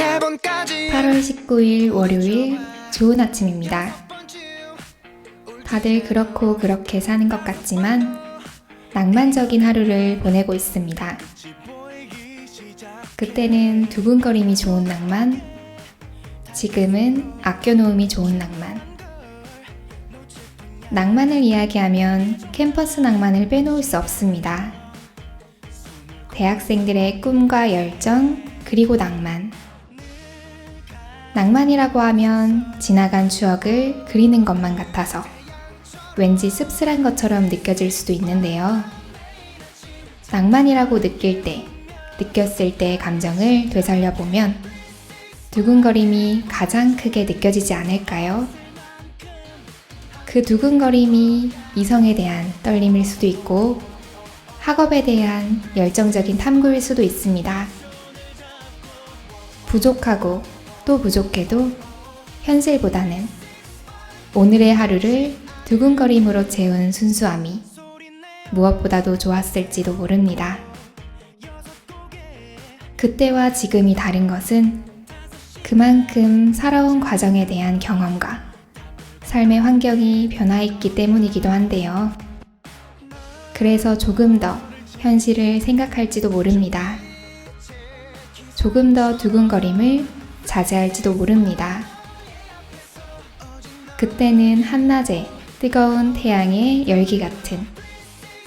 세 번까지 8월 19일 월요일 좋은 아침입니다. 다들 그렇고 그렇게 사는 것 같지만 낭만적인 하루를 보내고 있습니다. 그때는 두근거림이 좋은 낭만, 지금은 아껴놓음이 좋은 낭만. 낭만을 이야기하면 캠퍼스 낭만을 빼놓을 수 없습니다. 대학생들의 꿈과 열정, 그리고 낭만. 낭만이라고 하면 지나간 추억을 그리는 것만 같아서 왠지 씁쓸한 것처럼 느껴질 수도 있는데요. 낭만이라고 느낄 때, 느꼈을 때의 감정을 되살려 보면 두근거림이 가장 크게 느껴지지 않을까요? 그 두근거림이 이성에 대한 떨림일 수도 있고 학업에 대한 열정적인 탐구일 수도 있습니다. 부족하고 또 부족해도 현실보다는 오늘의 하루를 두근거림으로 채운 순수함이 무엇보다도 좋았을지도 모릅니다. 그때와 지금이 다른 것은 그만큼 살아온 과정에 대한 경험과 삶의 환경이 변화했기 때문이기도 한데요. 그래서 조금 더 현실을 생각할지도 모릅니다. 조금 더 두근거림을 자제할지도 모릅니다. 그때는 한낮에 뜨거운 태양의 열기 같은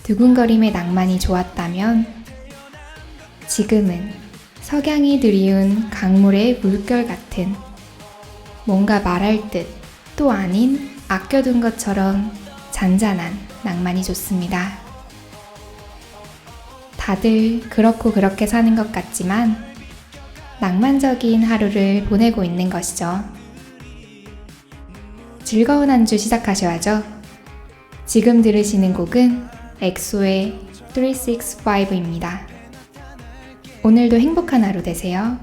두근거림의 낭만이 좋았다면 지금은 석양이 드리운 강물의 물결 같은 뭔가 말할 듯 또 아닌 아껴둔 것처럼 잔잔한 낭만이 좋습니다. 다들 그렇고 그렇게 사는 것 같지만 낭만적인 하루를 보내고 있는 것이죠. 즐거운 한 주 시작하셔야죠. 지금 들으시는 곡은 엑소의 365입니다. 오늘도 행복한 하루 되세요.